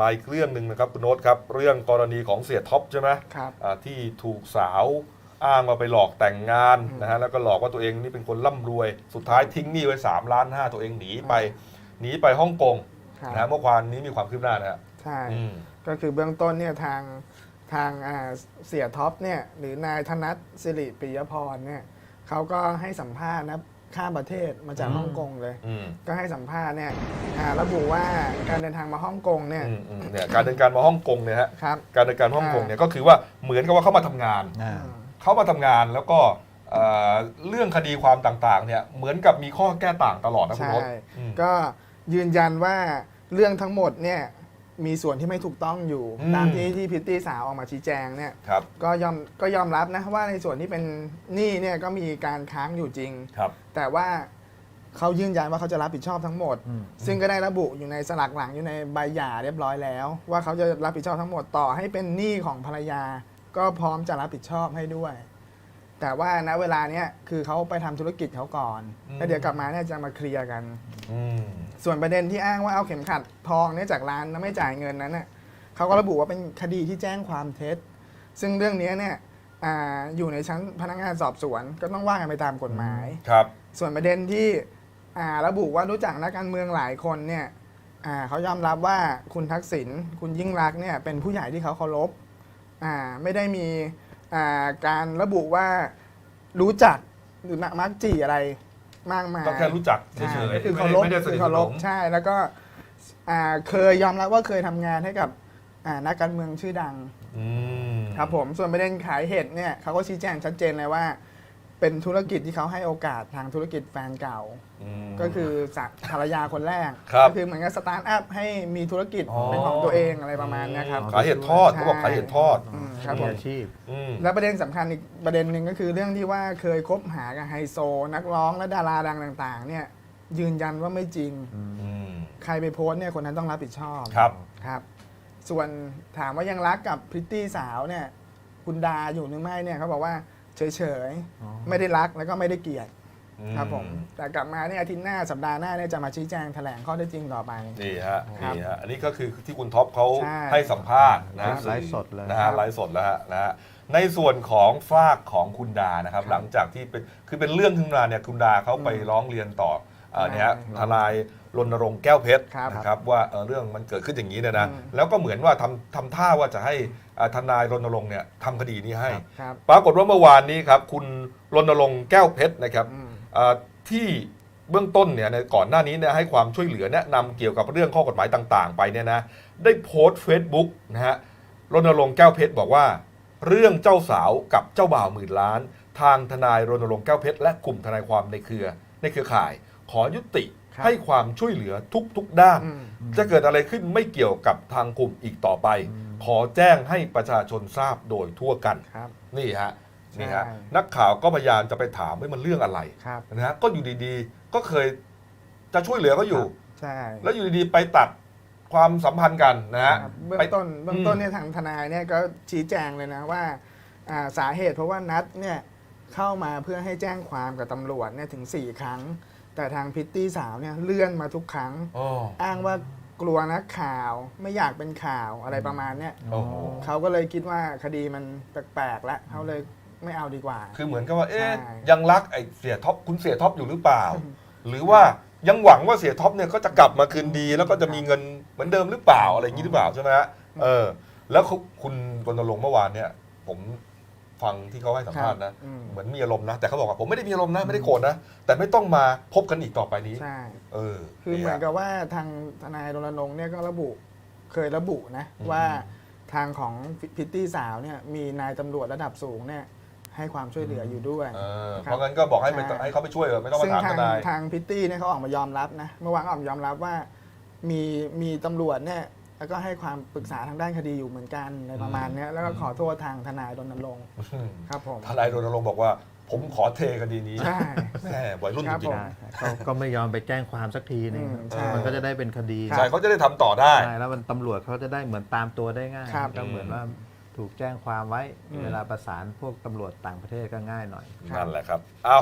มาอีกเรื่องหนึ่งนะครับคุณโน้ตครับเรื่องกรณีของเสียท็อปใช่ไหมครับอ่าที่ถูกสาวอ้างมาไปหลอกแต่งงานอืมนะฮะแล้วก็หลอกว่าตัวเองนี่เป็นคนร่ำรวย สุดท้ายทิ้งหนี้ไว้3ล้านห้าตัวเองหนีไปหนีไปฮ่องกงครับนะฮะเมื่อวานนี้มีความคืบหน้านะฮะใช่ อืม ก็คือเบื้องต้นเนี่ยทางทางอ่าเสียท็อปเนี่ยหรือนายธนัทสิริปิยพรเนี่ยเขาก็ให้สัมภาษณ์นะ ข้ามประเทศมาจากอืมฮ่องกงเลย อืมก็ให้สัมภาษณ์เนี่ยอ่าระบุว่าการเดินทางมาฮ่องกงเนี่ยอืมอืมเนี่ยการเดินการมาฮ่องกงเนี่ยฮะครับ การเดินการฮ่องกงเนี่ยก็คือว่าเหมือนกับว่าเขามาทำงาน อ่าอืมเขามาทำงานแล้วก็เอ่อเรื่องคดีความต่างๆเนี่ยเหมือนกับมีข้อแก้ต่างตลอดนะคุณใช่โน้ตอืม ก็ยืนยันว่าเรื่องทั้งหมดเนี่ย มีส่วนที่ไม่ถูกต้องอยู่ อืม ตามที่ที่พิตตี้สาวออกมาชี้แจงเนี่ยครับก็ยอมก็ยอมรับนะว่าในส่วนที่เป็นหนี้เนี่ยก็มีการค้างอยู่จริง ครับ แต่ว่าเขายืนยันว่าเขาจะรับผิดชอบทั้งหมด อืม ซึ่งก็ได้ระบุอยู่ในสลักหลังอยู่ในใบหย่าเรียบร้อยแล้ว ว่าเขาจะรับผิดชอบทั้งหมดต่อให้เป็นหนี้ของภรรยา ก็พร้อมจะรับผิดชอบให้ด้วย แต่ว่าณเวลาเนี้ยคือเขาไปทำธุรกิจเขาก่อนอืมแล้วเดี๋ยวกลับมาเนี่ยจะมาเคลียร์กัน อืมส่วนประเด็นที่อ้างว่าเอาเข็มขัดทองเนี่ยจากร้านแล้วไม่จ่ายเงินนั้นน่ะเขาก็ระบุว่าเป็นคดีที่แจ้งความเท็จ ซึ่งเรื่องนี้เนี่ยอาอยู่ในชั้นพนักงานสอบสวนก็ต้องว่ากันไปตามกฎหมาย ครับ ส่วนประเด็นที่อ่าระบุว่ารู้จักนักการเมืองหลายคนเนี่ยอ่าเขายอมรับว่าคุณทักษิณคุณยิ่งรักษณ์เนี่ยเป็นผู้ใหญ่ที่เขาเคารพอ่าไม่ได้มีอ่า การระบุว่ารู้จักหรือมักจีอะไรมากมายก็แค่รู้จักเฉใช่ยก็ๆคือไม่เคาได้รพไม่ได้สคืนิอทเคาสรนพมใช่แล้วก็อ่าเคยยอมรับว่าเคยทำงานให้กับอ่านักการเมืองชื่อดังอืมครับผมส่วนประเด็นขายเห็ดเนี่ยเขาก็ชี้แจงชัดเจนเลยว่า เป็นธุรกิจที่เขาให้โอกาสทางธุรกิจแฟนเก่า ม ก็คือสะภรรยาคนแรก ครับก็คือเหมือนกับสตาร์ทอัพให้มีธุรกิจอ๋อ เป็นของตัวเองอะไรประมาณเนี้ยครับขายเห็ดทอดเขาบอกขายเห็ดทอด อืมครับมีผมอาชีพ อืม และประเด็นสำคัญอีกประเด็นหนึ่งก็คือเรื่องที่ว่าเคยคบหากับไฮโซ นักร้องและดาราดังต่างๆ เนี่ยยืนยันว่าไม่จริง อืม ใครไปโพสต์เนี่ยคนนั้นต้องรับผิดชอบครับ ครับ ส่วนถามว่ายังรักกับพริตตี้สาวเนี่ย คุณดาอยู่หรือไม่เนี่ยเขาบอกว่า เฉยอ๋อๆไม่ได้รักแล้วก็ไม่ได้เกลียดอืครับผม แต่กลับมาเนี่ยอาทิตย์หน้าสัปดาห์หน้าเนี่ยจะมาชี้แจงแถลงข้อเท็จจริงต่อไป นี่ฮะครับนี่ฮะอันนี้ก็คือที่คุณท็อปเขาใช่ให้สัมภาษณ์นะไลฟ์สดเลยนะฮะไลฟ์สดแล้วฮะนะฮะในส่วนของฝากของคุณดานะครับ หลังจากที่เป็นคือเป็นเรื่องขึ้นมาเนี่ยคุณดาเขาไปร้องเรียนต่อเอ่อเนี่ยฮะทนาย รณรงค์แก้วเพชรครับนะครับว่าเอ่อเรื่องมันเกิดขึ้นอย่างนี้เนี่ยนะอืม แล้วก็เหมือนว่าทำทำท่าว่าจะให้อ่าทนายรณรงค์เนี่ยทำคดีนี้ให้ ครับ ปรากฏว่าเมื่อวานนี้ครับคุณรณรงค์แก้วเพชรนะครับอืมเอ่อที่เบื้องต้นเนี่ยในก่อนหน้านี้เนี่ยให้ความช่วยเหลือแนะนำเกี่ยวกับเรื่องข้อกฎหมายต่างๆ ไปเนี่ยนะได้โพสต์ Facebook นะฮะรณรงค์แก้วเพชรบอกว่า เรื่องเจ้าสาวกับเจ้าบ่าวหมื่นล้าน ทางทนายรณรงค์แก้วเพชรและกลุ่มทนายความในเครือในเครือข่าย ขอยุติครับ ให้ความช่วยเหลือทุกๆด้านอืมจะเกิดอะไรขึ้นไม่เกี่ยวกับทางกลุ่มอีกต่อไป ขอแจ้งให้ประชาชนทราบโดยทั่วกันฮะนี่ฮะนี่ฮะใช่นักข่าวก็พยายามจะไปถามว่ามันเรื่องอะไรครับ นะฮะก็อยู่ดีๆ ก็เคยจะช่วยเหลือเขาอยู่ ใช่แล้วอยู่ดีๆ ไปตัดความสัมพันธ์กันนะฮะครับเบื้อไป งต้นเบื้องต้นอืมเนี่ยทางทนายเนี่ยก็ชี้แจงเลยนะว่าอ่าสาเหตุเพราะว่านัดเนี่ยเข้ามาเพื่อให้แจ้งความกับตำรวจเนี่ยถึง 4 ครั้ง แต่ทางพิตตี้สาวเนี่ยเลื่อนมาทุกครั้ง อ๋อ อ้างว่ากลัวนักข่าวไม่อยากเป็นข่าวอะไรประมาณเนี้ยโอ้โห เขาก็เลยคิดว่าคดีมันแปลกๆแล้วเขาเลยไม่เอาดีกว่า คือเหมือนกับว่า เอ๊ะ ใช่ ยังรักไอ้เสียท็อปคุณเสียท็อปอยู่หรือเปล่า หรือว่ายังหวังว่าเสียท็อปเนี่ยก็จะกลับมาคืนดี แล้วก็จะมีเงินเหมือนเดิมหรือเปล่าอะไรอย่างนี้หรือเปล่าใช่ไหมฮะเออ แล้วเขาคุณรณรงค์เมื่อวานเนี่ย ผม ฟังที่เขาให้สัมภาษณ์นะอืมเหมือนมีอารมณ์นะ แต่เขาบอกว่าผมไม่ได้มีอารมณ์นะ ไม่ได้โกรธนะ แต่ไม่ต้องมาพบกันอีกต่อไปนี้ใช่เออคือเหมือนนี่ฮะกับว่าทางทนายรณรงค์เนี่ยก็ระบุเคยระบุนะอืมว่าทางของพิตตี้สาวเนี่ยมีนายตำรวจระดับสูงเนี่ยให้ความช่วยเหลืออยู่ด้วยเออครับเพราะงั้นก็บอกให้ไปใช่ให้เขาไปช่วยเถอะไม่ต้องซึ่มางถามทาทงนายทางพิตตี้เนี่ยเขาออกมายอมรับนะเมื่อวานก็ออกมายอมรับว่ามีมีตำรวจเนี่ย แล้วก็ให้ความปรึกษาทางด้านคดีอยู่เหมือนกันในประมาณเนี้ยแล้วก็ขอโทษทางทนายรณรงค์ครับผมทนายรณรงค์บอกว่า ผมขอเทคดีนี้ใช่แม่วัยรุ่นคจรับริงผมใช่เขาก็ไม่ยอมไปแจ้งความสักทีหนึงอืมใช่ มันก็จะได้เป็นคดีๆใช่เขาจะได้ทำต่อได้ ใช่แล้วมันตำรวจเขาจะได้เหมือนตามตัวได้ง่ายครับก็เหมือนว่าถูกแจ้งความไว้อืมเวลาประสานพวกตำรวจต่างประเทศก็ง่ายหน่อยครับนั่นแหละครับ เอา